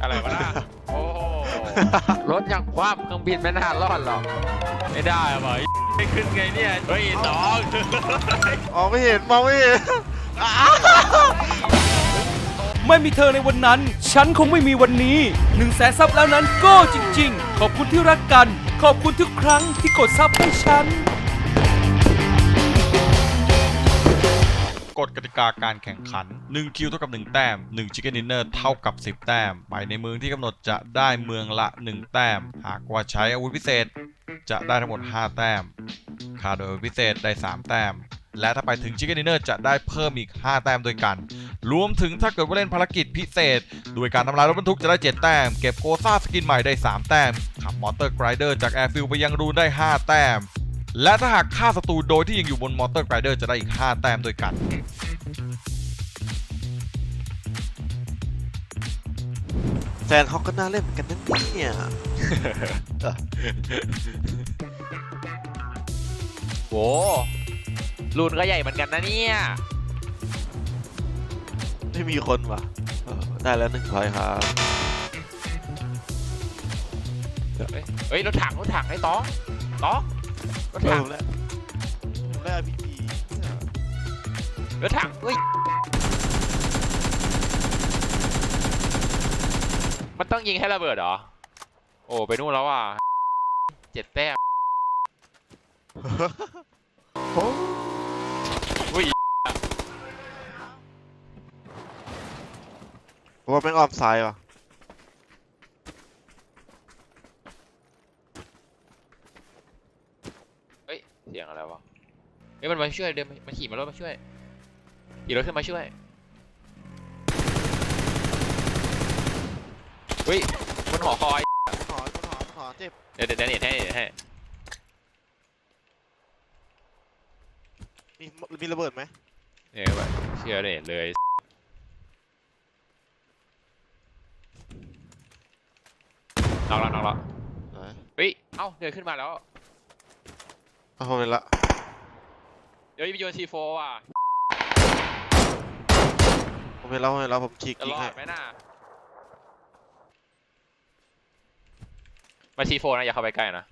อะไรวะน่ะโอ้โหรถยังคว่ำเครื่องบินไม่น่ารอดหรอก ไม่ได้อะบอกไม่ขึ้นไงเนี่ย เฮ้ยสองอ๋อไม่เห็นมองไม่เห็นไม่มีเธอในวันนั้น ฉันคงไม่มีวันนี้หนึ่งแสนซับแล้วนั้นก็จริง ๆ ขอบคุณที่รักกัน ขอบคุณทุกครั้งที่กดซับให้ฉัน ฎกติกาการแข่งขัน 1 คิวเท่ากับ 1 แต้ม 1 Chicken Dinner เท่ากับ 10 แต้ม ไปในเมืองที่กำหนดจะได้เมืองละ 1 แต้ม หากว่าใช้อาวุธพิเศษ จะได้ทั้งหมด 5 แต้มค่าโดยอาวุธพิเศษได้ 3 แต้ม และถ้าไปถึง Chicken Dinner จะได้เพิ่มอีก 5 แต้มด้วยกัน รวมถึงถ้าเกิดว่าเล่นภารกิจพิเศษ โดยการทำลายรถบรรทุกจะได้ 7 แต้ม เก็บโกซ่าสกินใหม่ได้ 3 แต้ม ขับมอเตอร์ไกรเดอร์จากแอร์ฟิลไปยังรูนได้ 5 แต้ม และถ้าหากฆ่าศัตรูโดยที่ยังอยู่บนมอเตอร์ไกรเดอร์จะได้อีก 5 แต้มด้วยกันแฟนเขาก็น่าเล่นเหมือนกันนั่นเนี่ย โหรูนก็ใหญ่เหมือนกันนะเนี่ย ไม่มีคนว่ะเออได้แล้วหนึ่งพอยครับเฮ้ยเฮ้ย รถถัง รถถังไอ้ต้องต้อง รถเออถัผงมแล้วผมได้พีจีรถถังเฮ้ย มันต้องยิงให้ระเบิดเหรอ โอ้ ไปนู่นแล้วอะเจ็ดแต้มอุ้ยผมว่าแม่งออมซ้ายว่ะ เสียงอะไรวะ เฮ้ยมันมาช่วยเดินมันขี่มารถมาช่วยขี่รถขึ้นมาช่วยเฮ้ยบนหอคอยหอหอหอเจ็บเดี๋ยวเดี๋ยวเดี๋ยวเน็ตให้เน็ตให้มีมีระเบิดไหมเนี่ยแบบเชื่อเน็ตเลยน็อกแล้วน็อกแล้วไหนเฮ้ยเอ้าเดินขึ้นมาแล้วเอาผมเห็นละ เดี๋ยวไปโยนซีโฟว่ะผมเห็นแล้วผมเห็นแล้วผมฉีกจะยิรงอให้ดไหมน่ะมาซีโฟนะอย่าเข้าไปใกล้นะ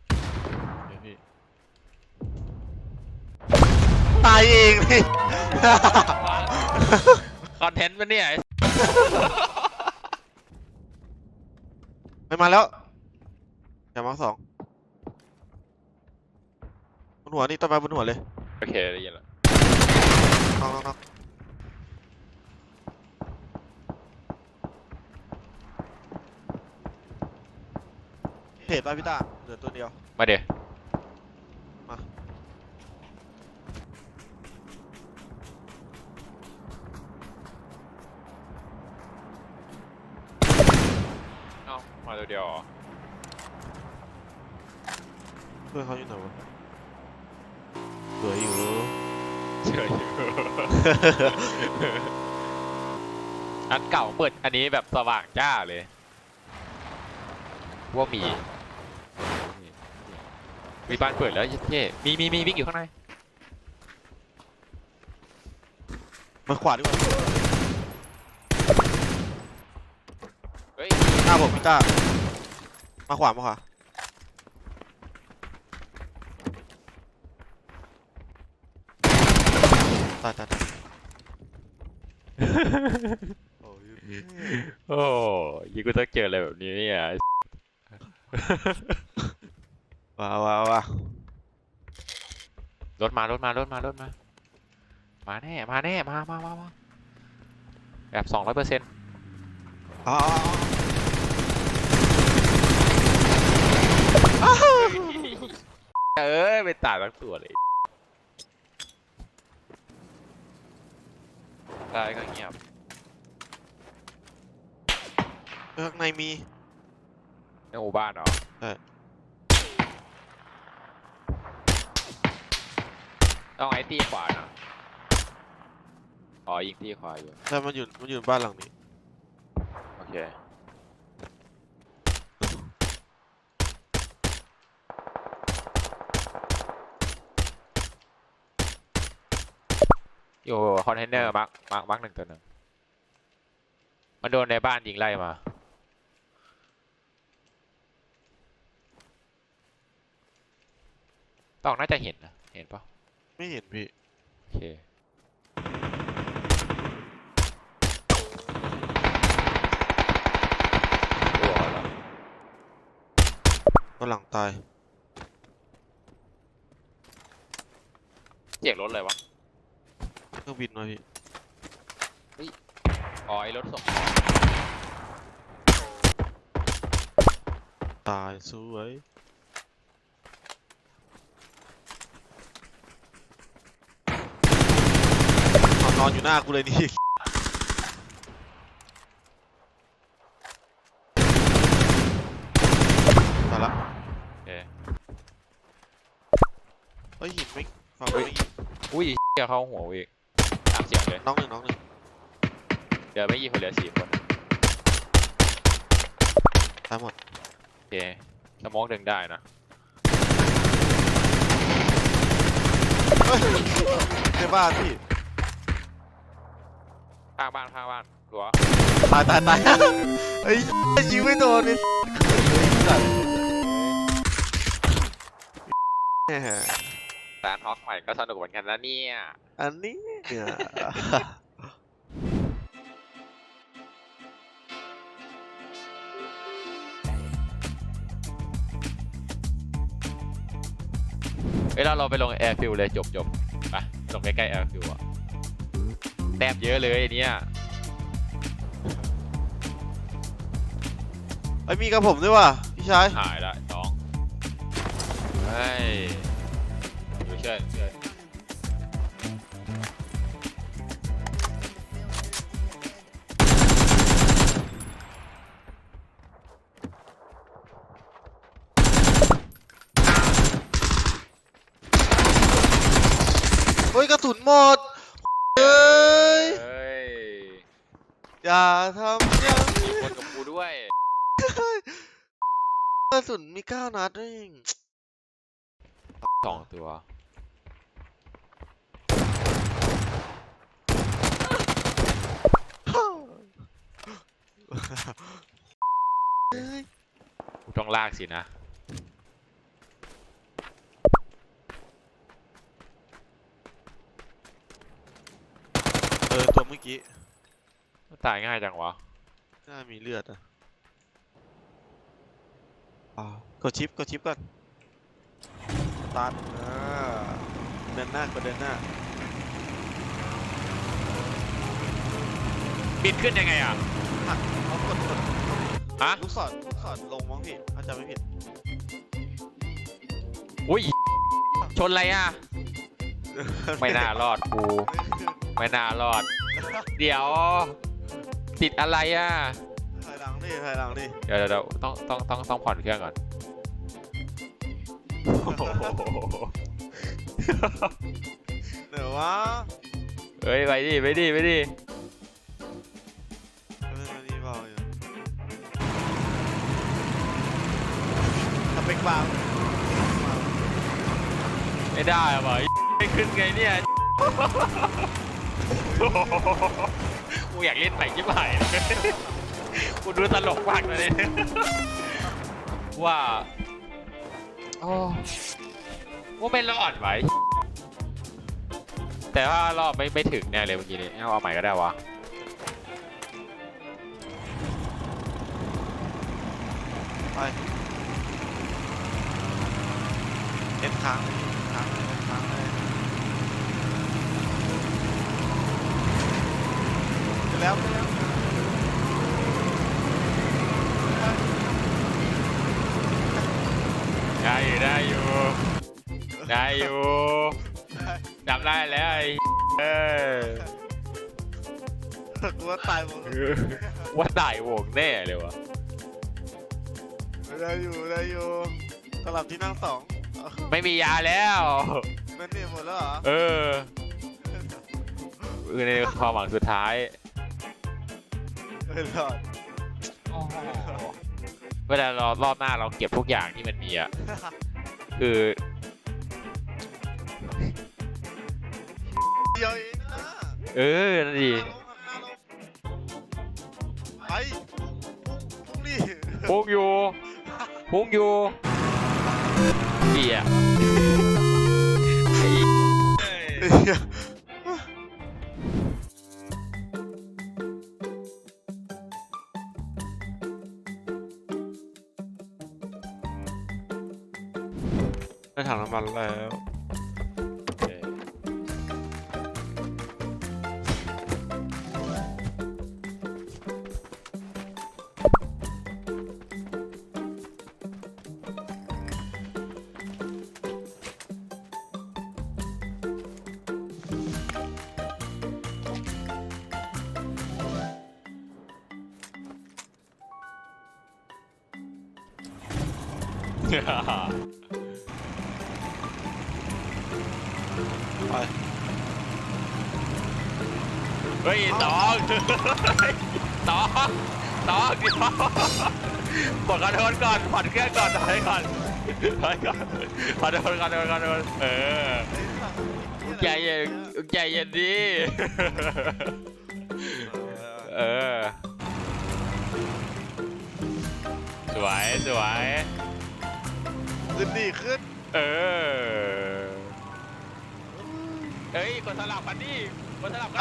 ตายเองพี่ คอนเทนต์มันเนี่ยไม่มาแล้วอย่ามาสองบนหัวนี่ต้นไม้บนหัวเลย โอเคได้ยินแล้วน้องน้องน้องเหตุป่ะพี่ตาเหลือตัวเดียว มาเดี๋ยวมา เอ้ามาตัวเดียวเหรอ เพื่อนเขาอยู่ไหนวะ เหลืออยู่เชื่ออยู่ อันเก่าเปิดอันนี้แบบสว่างจ้าเลย ว่ามี มีบ้านเปิดแล้วเย่มีมีมีวิ่งอยู่ข้างในมาขวาดีกว่าเฮ้ยหน้าผมพี่ตามาขวามาขวา ตายตายตายโอ้ยโอ้ยกูต้องเจออะไรแบบนี้เนี่ยว้าวว้าวว้าวรถมารถมารถมารถมา มาแน่ มาแน่ มามามามาแบบสองร้อยเปอร์เซ็นต์อ๋อเอ้ยไปตายทั้งตัวเลย ได้ก็เงียบข้างในมี ในหมู่บ้านเหรอใช่ ต้องไอ้ตีขวานะอ๋อยิงตีขวาอยู่ ใช่มันอยู่มันอยู่บ้านหลังนี้ โอเค อยู่คอนเทนเนอร์มาร์คมาร์คมาร์คหนึ่งตัวหนึ่งมันโดนในบ้านยิงไล่มาต้องน่าจะเห็นนะเห็นปะไม่เห็นพี่ โอเค ตัวแล้วก็หลังตาย เสียงรถเลยวะเค รื่องบินมาพี่ อ๋อไอรถส่งตายสวยนอนนอนอยู่หน้ากูเลยนี่มาละโอเคเฮ้ยหินไม่ฝั่งไม่ยิงอุ้ยเหี้ยเข้าหัวกูอีกตาม เสียงเลย น้องหนึ่งน้องหนึ่งเดี๋ยวไม่ยิงคนเหลือสี่คนตายหมดโอเคสมองดึงได้นะเฮ้ยในบ้านพี่ข้างบ้านข้างบ้านหัวตายตายตายเฮ้ยยิงไม่โดนเลยแหม ร้านฮอกใหม่ก็สนุกเหมือนกันนะเนี่ย อันนี้เนี่ยเอ้ยเราเราไปลงแอร์ฟิลเลยจบจบไปลงใกล้ๆแอร์ฟิลอะแต้มเยอะเลยไอ้เนี่ยไอ้ยมีกับผมด้วยว่ะพี่ชายหายละน้องเฮ้ย อยู่เชิญเชิญเฮ้ยกระสุนหมดเฮ้ย เฮ้ยอย่าทำอย่างมีนี้คนกับกูด้วย กระสุนมีเก้านัดเองสองตัว เฮ้ย กูต้องลากสินะ เออ ตัวเมื่อกี้ตายง่ายจังวะ น่ามีเลือดอะอ่ากดชิปกดชิปก่อน ตัดอ่าเดินหน้ากดเดินหน้า บินขึ้นยังไงอะ หักเอากดกด ฮะ ลูกศรลูกศรลงมั้งพี่ถ้าจำไม่ผิดอุ้ย ชนอะไรอะ ไม่น่ารอดกู ไม่น่ารอด เดี๋ยว ติดอะไรอะ ถอยหลังดิถอยหลังดิเดี๋ยวเดี๋ยวเดี๋ยวต้องต้องต้องต้องผ่อนเครื่องก่อนเดี๋ยววะเฮ้ยไปดิไปดิไปดิ เปกบางไม่ได้อะบอกไม่ขึ้นไงเนี่ยกูอยากเล่นใหม่ชิบหายเลยกูดูตลกมากเลยว่าโอ้ว่าไม่รอดไว้แต่ว่ารอบไม่ไม่ถึงแน่เลยเมื่อกี้นี้เอาเอาใหม่ก็ได้วะไป เอ็นค้างเลยค้างเลยเอ็นค้างเลยไปแล้วไปแล้วได้อยู่ได้อยู่ได้อยู่จำได้แล้วไอ้เออกูว่าตายหมดว่าตายวงแน่เลยวะได้อยู่ได้อยู่สลับที่นั่งสอง ไม่มียาแล้วนั่นนี่หมดแล้วเหรอเออคือในความหวังสุดท้ายเออรอดเวลาเรารอบหน้าเราเก็บทุกอย่างที่มันมีอะคือเดียวเองนะเออนั่นดีหน้าลงหน้าลงไปพุ่งดิพุ่งอยู่พุ่งอยู่ เบียร์ ไปเฮ้ยตองตองตองเดี๋ยวกดคอนโทรลก่อนผ่อนเครื่องก่อนถอยก่อนถอยก่อนคอนโทรลคอนโทรลคอนโทรลเออใจเย็นใจเย็นดิเออสวยสวย ขึ้นดิขึ้นเออ เฮ้ยคนสลับกันดิคนสลับกัน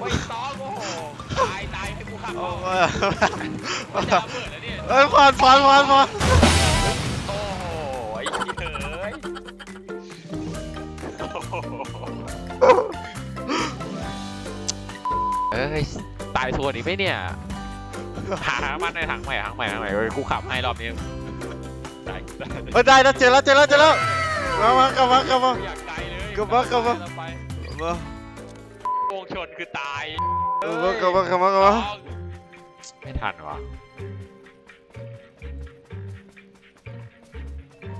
โอ้ยตองโอ้โหตายตายให้กูขับอโอ้อกยมันจะระเบิดแล้วเนี่ย เอ้ยฟันฟันฟันฟันโอ้โหไอ้เหี้ยเอ้ยโอ้โหเอ้ยตายทัวร์นี้ไหมเนี่ย หามันในถังใหม่ถังใหม่ถังใหม่เว้ยกูขับให้รอบนี้ตายตาย เฮ้ยได้แล้วเจอแล้วเจอแล้วเจอแล้วมามากลับมากลับมา อยากไกลเลยกลับมากลับมา ไปมาโกงชนคือตายกลับมากลับมากลับมากลับมาไม่ทันวะ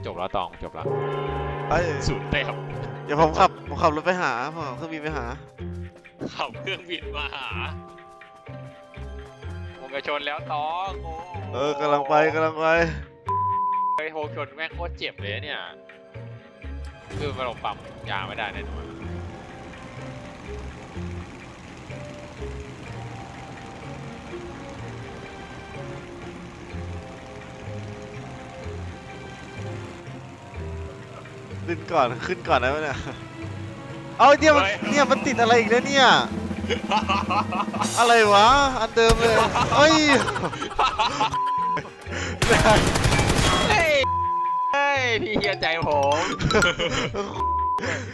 จบแล้วตองจบแล้วไอ้ยสุดเต็มเดี๋ยวผมขับผมขับรถไปหาผมขับเครื่องบินไปหาขับเครื่องบินมาหาผมจะชนแล้วตองโอ้ เออกำลังไปกำลังไปเฮ้ย โฮชนแม่งโคตรเจ็บเลยเนี่ย คือมาลงปั๊มยาไม่ได้แน่นอนขึ้นก่อนขึ้นก่อนได้ไหมเนี่ย เอาไอ้เนี่ยมันเนี่ยมันติดอะไรอีกแล้วเนี่ย อะไรวะ อันเดิมเลยเอ้ยเฮ้ยเฮ้ย พี่เฮียใจผม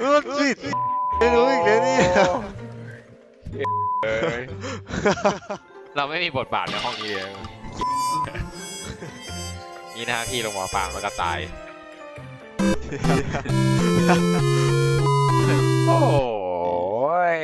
มันติดไม่รู้อีกแล้วเนี่ยเอ้ยเราไม่มีบทบาทในห้องนี้เลยนี่หน้าที่ลงหมอปางแล้วก็ตาย โอ้ย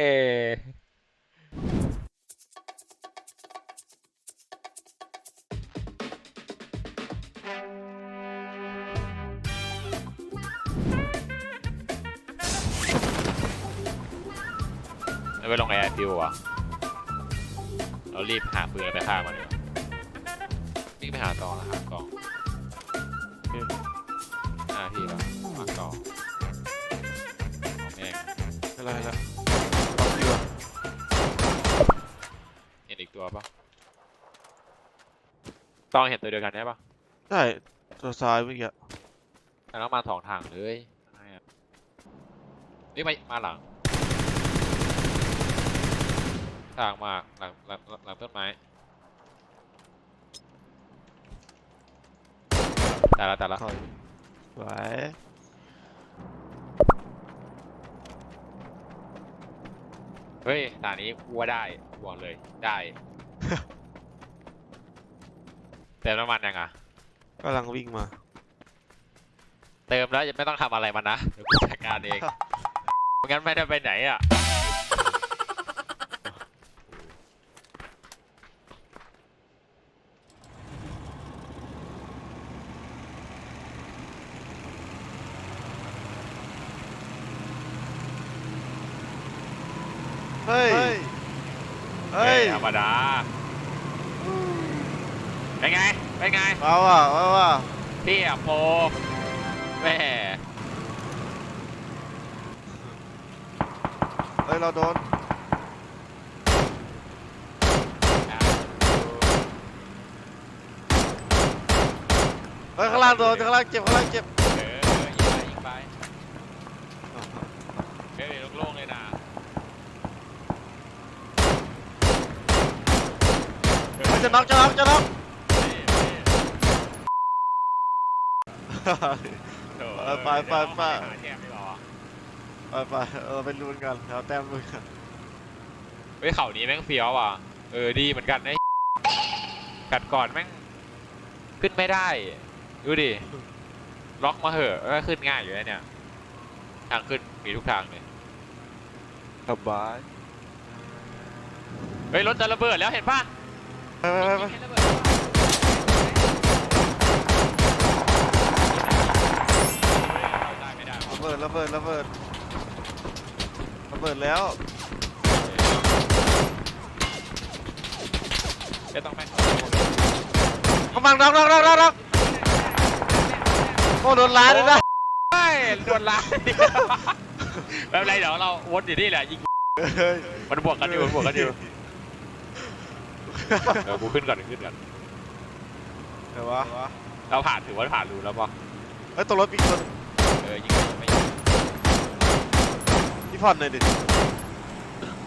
วไปลงแอร์ดิวอะเรารีบหาปืนไปฆ่ามันเลยวิ่งไปหาตองแล้วหากองห้าที่แล้วหากองเอาแม่งอะไรละเอาดีกว่าเห็นอีกตัวปะตองเห็นตัวเดียวกันได้ปะใช่ตัวซ้ายเมื่อกี้แต่ต้องมาสองทางเลยนี่มามาหลัง ทางมาหลังหลังหลังต้นไม้แต่ละแต่ละถอยสวยเฮ้ยตานี้กูว่าได้บอกเลยได้ เติมน้ำมันยังอะกำลังวิ่งมา เติมแล้วจะไม่ต้องทำอะไรมันนะเดี๋ยวกูจัดการเองไม่งั้นไม่ได้ไปไหนอะ ว้าวว้าวว้าวเตี้ยโปแม่เฮ้ยเราโดนเฮ้ยข้างล่างโดนข้างล่างเจ็บข้างล่างเจ็บเอยิงไปยิงไปเฮ้ยโล่งเลยนะเฮ้ยจะน็อกจะน็อกจะน็อก ไปไปไปหาแถมดีกว่าวะไปไปเออไปลุ้นกันเอาแต้มลุ้นกันเฮ้ยเขานี้แม่งเฟี้ยวว่ะ เออดีเหมือนกันไอ้ กัดก่อนแม่ง ขึ้นไม่ได้ ดูดิ ล็อกมาเหอะก็ขึ้นง่ายอยู่แล้วเนี่ย ทางขึ้นมีทุกทางเลย สบาย เฮ้ยรถจะระเบิดแล้วเห็นปะไปไปไปไปยิงให้ระเบิดได้ ระเบิดระเบิดระเบิดระเบิดแล้ว จะต้องแม่งกำลังน็อกน็อกน็อกน็อกน็อกโอ้โดนล้านเลยนะเฮ้ยโดนล้านไม่เป็นไรเดี๋ยวเราวนอยู่นี่แหละยิงเฮ้ยมันบวกกันอยู่มันบวกกันอยู่เออกูขึ้นก่อนขึ้นก่อนเดี๋ยววะเราผ่านถือว่าผ่านรูแล้วป่ะเฮ้ยตัวรถมีคนเออยิงไปยิงไปยิง พี่ ผ่อนหน่อยดิ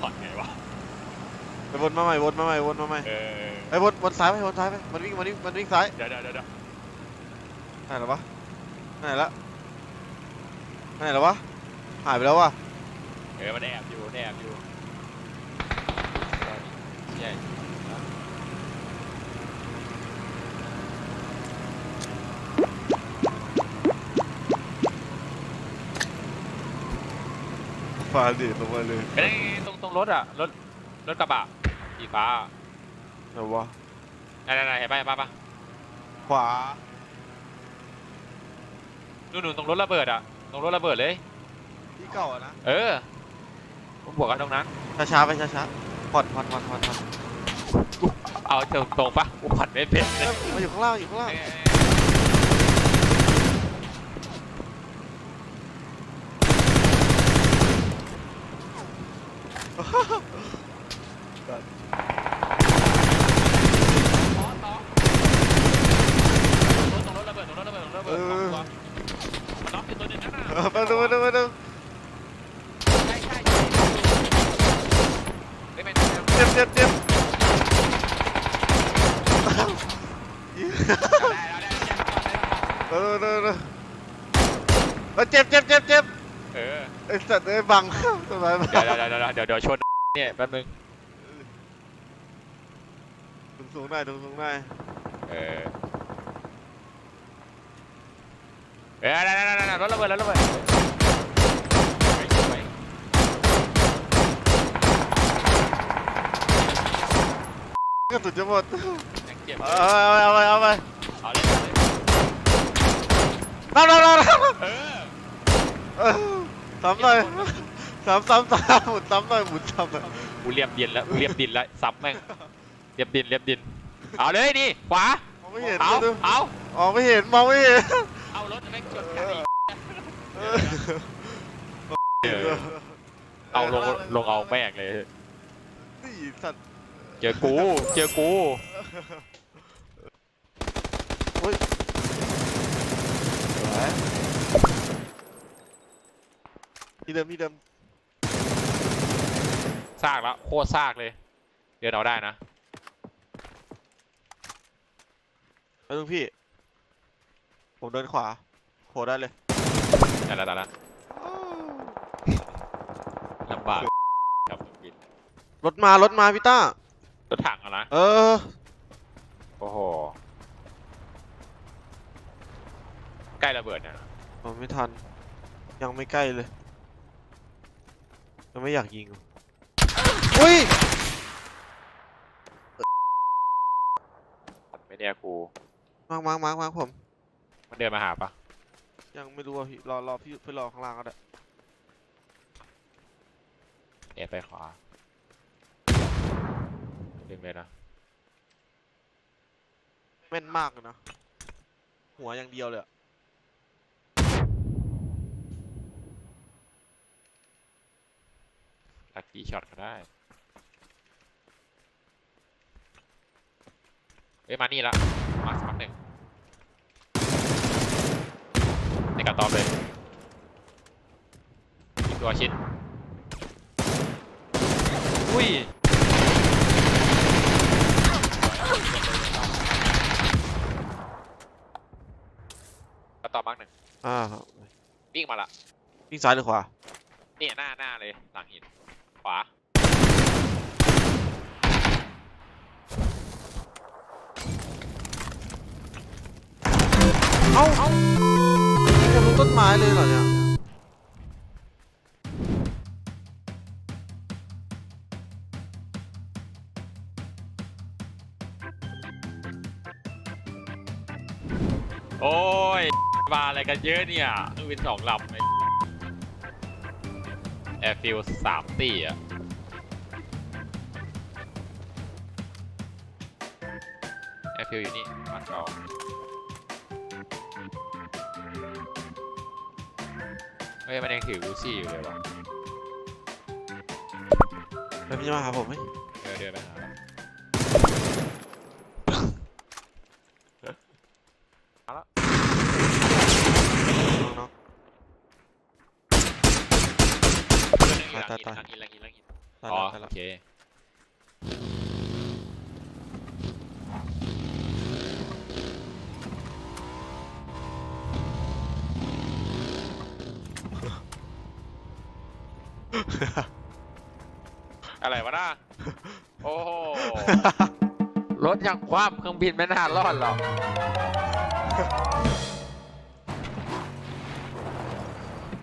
ผ่อนไงวะไปวนมาใหม่วนมาใหม่วนมาใหม่เออไอ้ยวนวนซ้ายไปวนซ้ายไปมันวิ่งมันวิ่งมันวิ่งซ้ายเดี๋ยวเดี๋ยวเดี๋ยวเดี๋ยวไหนแล้ววะไหนละไหนแล้ววะหายไปแล้ววะเออมันแอบอยู่มันแอบอยู่ใช่ ฟาดิลงมาเลยเอ้ยตรงตรงรถอะรถรถกระบะสีฟ้าไหนวะนั่นนั่นเห็นป่ะเห็นป่ะปะขวานู่นนู่นตรงรถระเบิดอะตรงรถระเบิดเลย ที่เก่าอะนะเออผมบวกกันตรงนั้น ช้าๆไปช้าๆผ่อนผ่อนผ่อนผ่อนผ่อนเอาตรงตรงๆปะกูผ่อนไม่เป็นเอ้ยมาอยู่ข้างล่างอยู่ข้างล่าง ตรงรถระเบิดตรงรถระเบิดตรงรถระเบิดสองตัวมันน็อกอยู่ตัวหนึงนั่นน่ะ เออไปดูไปดูไปดู ใช่ใช่ใช่ไม่เป็นไร เจ็บเจ็บเจ็บ ได้ได้ได้ เออเออเออเออเจ็บเจ็บเจ็บเจ็บ เออ ไอ้สัตว์เอ้ยบังทำไมบัง เนี่ยแป๊บนึงสูงสูงหน่อยสูงสูงหน่อยเออเออได้ได้ได้ได้รถระเบิดรถระเบิดไปไปกระสุนจะหมดยังเจ็บเอาไปเอาไปเอาไปเอาเลยเอาเลยน้ำน้ำน้ำน้ำเออเออซ้ำหน่อย ซ้ำซ้ำซ้ำหมุนซ้ำหน่อยหมุนซ้ำหน่อยกูเรียบดินแล้วกูเรียบดินแล้วซับแม่งเรียบดินเรียบดินเอาเลยนี่ขวามองไม่เห็นเอาดูเอามองไม่เห็นมองไม่เห็นเอารถแม่งชนกันอีกเออเออเอาลงลงเอาแม่งเลยนี่สัตว์เจอกูเจอกูที่เดิมที่เดิม ซากแล้วโคตรซากเลย เดินเอาได้นะไปดูพี่ ผมเดินขวาโหได้เลยแต่ละแต่ละลำบากกับเครื่องบินรถมารถมาพี่ต้า รถถังอะนะ เออ โอ้โห ใกล้ระเบิดเนี่ยผมไม่ทัน ยังไม่ใกล้เลย ยังไม่อยากยิง อะอุ้ยมันไม่เนี่ยกูมาร์คมาร์คมาร์คมาร์คผม มันเดินมาหาปะยังไม่รู้ว่าพี่รอรอพี่พี่รอข้างล่างก็ได้เอ็นไปขวาดึงเลยนะแม่นมากเลยนะหัวอย่างเดียวเลยอะลักกี้ช็อตก็ได้ เอ้ยมานี่ละมาสมัครหนึ่งกระต๊อบเลยอีกตัวชิดอุ้ยกระต๊อบมากหนึ่งอ่าวิ่งมาละวิ่งซ้ายหรือขวานี่หน้าหน้าเลยหลังหินขวา เอ้าเอ้าจะลงต้นไม้เลยเหรอเนี่ย โอ้ย มาอะไรกันเยอะเนี่ยเครื่องบินสองลำแอร์ฟิลสามตีอะ แอร์ฟิลอยู่นี่มันเก่ เฮ้ยมันยังถือบูซี่อยู่เลยวะเมันไม่มาหาผมไหมเดี๋ยวเดี๋ยวไปตาน้องตายตายตาย ๆตายอ๋อแล้วตายแล้โอวเค อะไรวะน้าโอ้โห รถยังคว่ำเครื่องบินไม่น่ารอดหรอก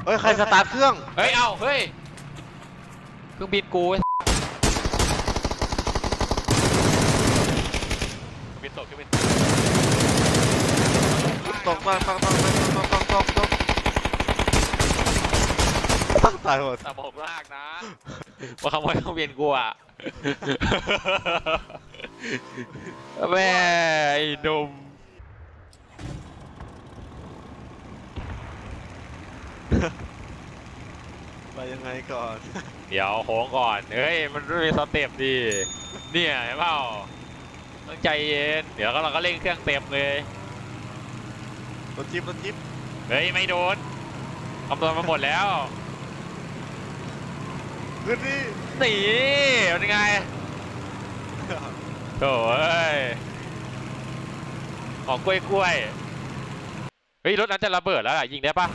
เฮ้ย ใครสตาร์ทเครื่อง เฮ้ย เอา เฮ้ย เครื่องบินกูไอ้บินตกก็บินตก ตกต้องต้องต้องต้องต้อง ตายหมดสมองลากนะมาขโมยเครื่องบินกูอะแม่ไอ้หนุ่มไปยังไงก่อน เดี๋ยวโค้งก่อน เฮ้ย มันไม่มีสเต็ปดิเนี่ยเห็นเปล่าต้องใจเย็น เดี๋ยวก็เราก็เร่งเครื่องเต็มเลยรถจิ๊บรถจิ๊บเฮ้ย ไม่โดนคำนวณมาหมดแล้ว พื้นที่นีเป็นไงโถ่เอ้ยของกล้วยกล้วยๆเฮ้ยรถนั้นจะระเบิดแล้วอะยิงได้ปะ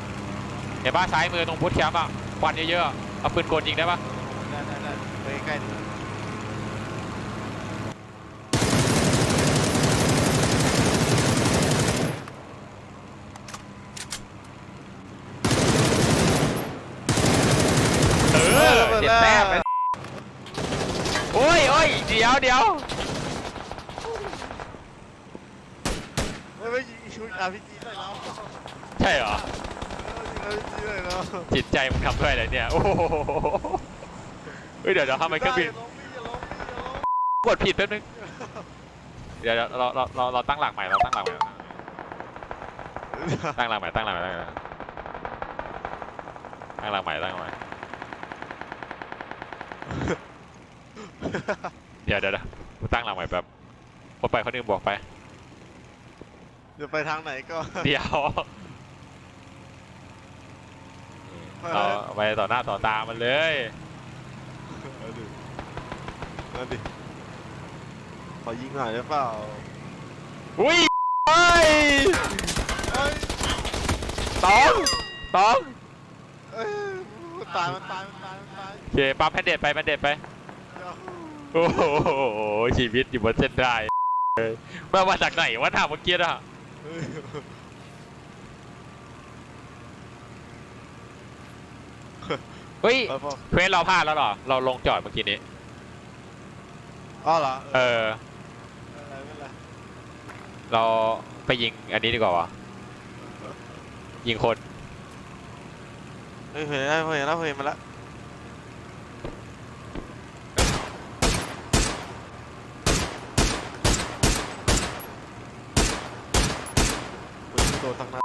เห็นปะซ้ายมือตรงพุทธแคมป์อะควันเยอะๆเอาปืนกลยิงได้ปะได้ได้ได้ไปใกล้ๆดิ เออเจ็บแต้มไปโอ้ยโอ้ย เดี๋ยวเดี๋ยวเฮ้ยไม่ยิงชุดอาร์พีจีเลยแล้วใช่เหรอเออยิงอาร์พีจีเลยแล้วจิตใจมึงทำด้วยอะไรเนี่ย โอ้โหเฮ้ยเดี๋ยวเดี๋ยวทำไมเครื่องบินอย่าลงอย่าลงอย่าลงกดผิดแป๊บนึง เดี๋ยวเดี๋ยวเราเราเราเราตั้งหลักใหม่เราตั้งหลักใหม่ ตั้งหลักใหม่ตั้งหลักใหม่ตั้งหลักใหม่ตั้งหลักใหม่ตั้งหลักใหม่ เดี๋ยวเดี๋ยวเดี๋ยวกูตั้งหลักใหม่แบบคนไปคนหนึงบอกไป จะไปทางไหนก็ เดี๋ยวเราไปต่อหน้าต่อตามันเลย เอาดิเอาดิขอยิงหน่อยได้เปล่าอุ้ยเฮ้ยเอ้ยตองตองเอ้ยมันตายมันตายมันตายมันตาย โอเคปั๊มแพนเดตไปแพนเดตไปเดี๋ยว โอ้โหชีวิตอยู่บนเส้นได้เลยมามาจากไหนวะถามเมื่อกี้อะเฮ้ยเฮ้ยเอาพอเควสเราพลาดแล้วเหรอ เราลงจอดเมื่อกี้นี้ อ๋อเหรอเออไม่เป็นไรไม่เป็นไรเราไปยิงอันนี้ดีกว่าวะยิงคนเฮ้ยเห็นแล้วเห็นแล้วเห็นมาแล้วอุ๊ยโดนทางนั้น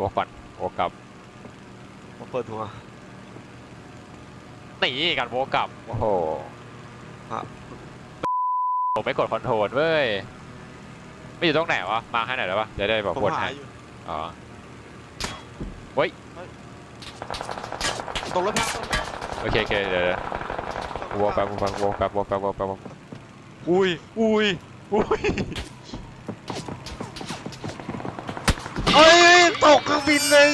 วกก่อนวกกลับมาเปิดหัวหนีกันวกกลับ โอ้โหอะผมไม่กดคอนโทรลเว้ย ไม่อยู่ตรงไหนวะ มาให้หน่อยได้ปะจะได้บอกผมวนหาให้อยู่อ๋อเฮ้ยตกรถพังโอเคโอเคเดี๋ยวเดี๋ยววงแป๊บวงแป๊บวงแป๊บวงแป๊บวงแป๊บวงอุ้ยอุ้ยอุ้ย ตกเครื่องบินเลย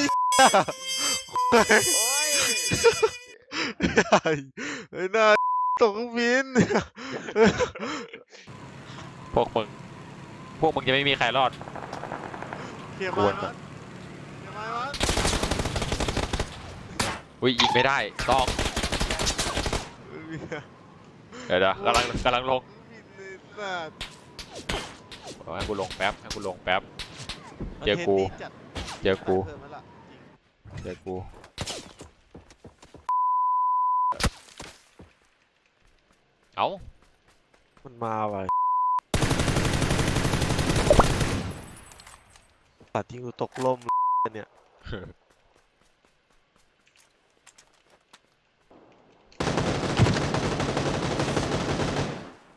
เฮ้ยน่าตกเครื่องบิน พวกมึง พวกมึงจะไม่มีใครรอด เขียนกวมานปะเขียนมามันอุ้ยยิงไม่ได้ต้องเดี๋ยวเดี๋ยวกำลังกำลังลงเครื่องบินเลยสัตว์ให้กูลงแป๊บให้กูลงแป๊บ เจอกูประทศนี้จัด เจอกูเพิ่มแล้วล่ะจริงเจอกูเอ้ามันมาว่ะปัดที่กูตกลมเนี่ย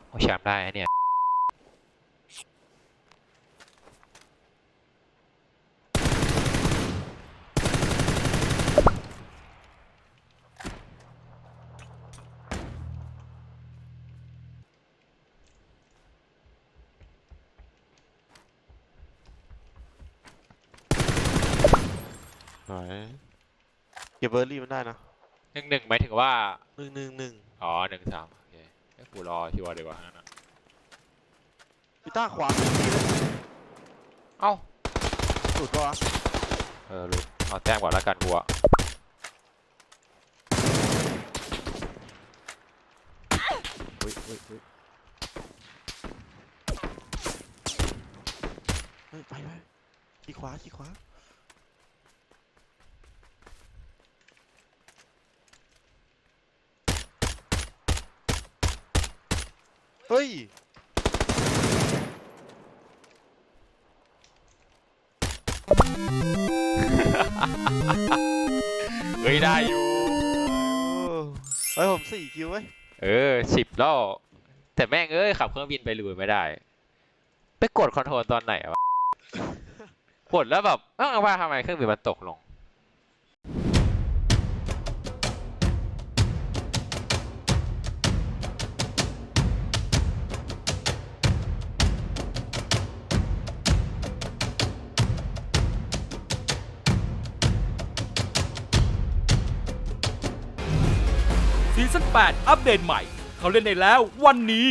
เอาแชมป์ได้ไอ้เนี่ย เก็บเบอร์รี่มันได้นะหนึ่งหนึ่งหมายถึงว่า หนึ่งหนึ่งหนึ่งอ๋อหนึ่งสามโอเคให้กูรอชัวร์ดีกว่างั้นนะกีตาร์ขวาเอ้า สุดปะวะเออรู้เอาแต้มก่อนแล้วกันกูอะเฮ้ยเฮ้ยเฮ้ยเฮ้ยไปไปขี้ขวาขี้ขวา เฮ้ย เฮ้ยได้อยู่ เฮ้ยผมสี่คิวเว้ยเออสิบแล้ว แต่แม่งเอ้ย ขับเครื่องบินไปลุยไม่ได้ ไปกดคอนโทรลตอนไหนวะ กดแล้วแบบ เอ้าว่าทำไมเครื่องบินมันตกลง 8 อัปเดตใหม่ เขาเล่นได้แล้ววันนี้